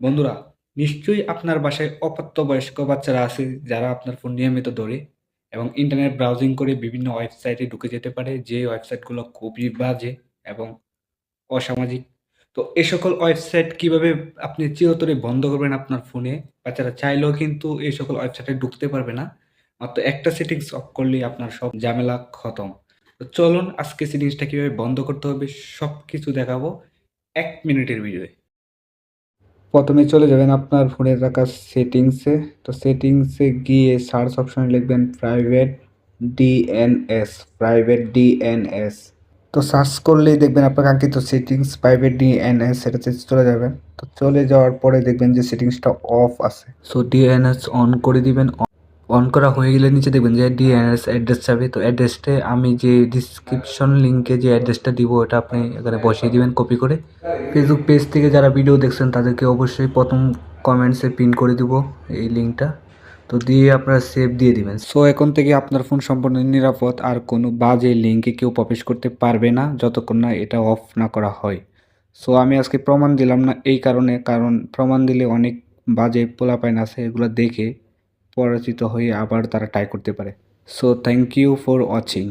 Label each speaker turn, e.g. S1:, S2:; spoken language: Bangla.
S1: বন্ধুরা, নিশ্চয়ই আপনার বাসায় অপ্রাপ্তবয়স্ক বাচ্চারা আছে যারা আপনার ফোন নিয়মিত ধরে এবং ইন্টারনেট ব্রাউজিং করে বিভিন্ন ওয়েবসাইটে ঢুকে যেতে পারে। যে ওয়েবসাইটগুলো খুবই বাজে এবং অসামাজিক। তো এ সকল ওয়েবসাইট কীভাবে আপনি চিরতরে বন্ধ করবেন আপনার ফোনে? বাচ্চারা চাইলেও কিন্তু এই সকল ওয়েবসাইটে ঢুকতে পারবে না। মাত্র একটা সেটিংস অফ করলেই আপনার সব ঝামেলা খতম। তো চলুন আজকে সেটিংসটা কীভাবে বন্ধ করতে হবে সব কিছু দেখাবো এক মিনিটের ভিডিওয়ে। প্রথমে চলে যাবেন আপনার ফোনের রাখা সেটিংসে তো সেটিংসে গিয়ে সার্চ অপশানে লিখবেন প্রাইভেট ডিএনএস প্রাইভেট ডিএনএস তো সার্চ করলেই দেখবেন আপনার কাঙ্ক্ষিত সেটিংস প্রাইভেট ডিএনএস সেটাতে চলে যাবেন তো চলে যাওয়ার পরে দেখবেন যে সেটিংসটা অফ আছে। সো ডিএনএস অন করে দিবেন অন করা হয়ে গেলে নিচে দেখবেন যে ডিএনএস অ্যাড্রেস যাবে তো অ্যাড্রেসটা আমি যে ডিসক্রিপশন লিঙ্কে যে অ্যাড্রেসটা দিব, ওটা আপনি এখানে বসিয়ে দিবেন কপি করে। ফেসবুক পেজ থেকে যারা ভিডিও দেখছেন, তাদেরকে অবশ্যই প্রথম কমেন্টসে পিন করে দিব এই লিঙ্কটা তো দিয়ে আপনারা সেভ দিয়ে দিবেন। সো এখন থেকে আপনার ফোন সম্পূর্ণ নিরাপদ, আর কোনো বাজে লিঙ্কে কেউ প্রবেশ করতে পারবে না, যতক্ষণ না এটা অফ না করা হয়। সো আমি আজকে প্রমাণ দিলাম না এই কারণে, কারণ প্রমাণ দিলে অনেক বাজে পোলাপাইন আছে, এগুলো দেখে পরিচিত হয়ে আবার তারা ট্রাই করতে পারে। So thank you for watching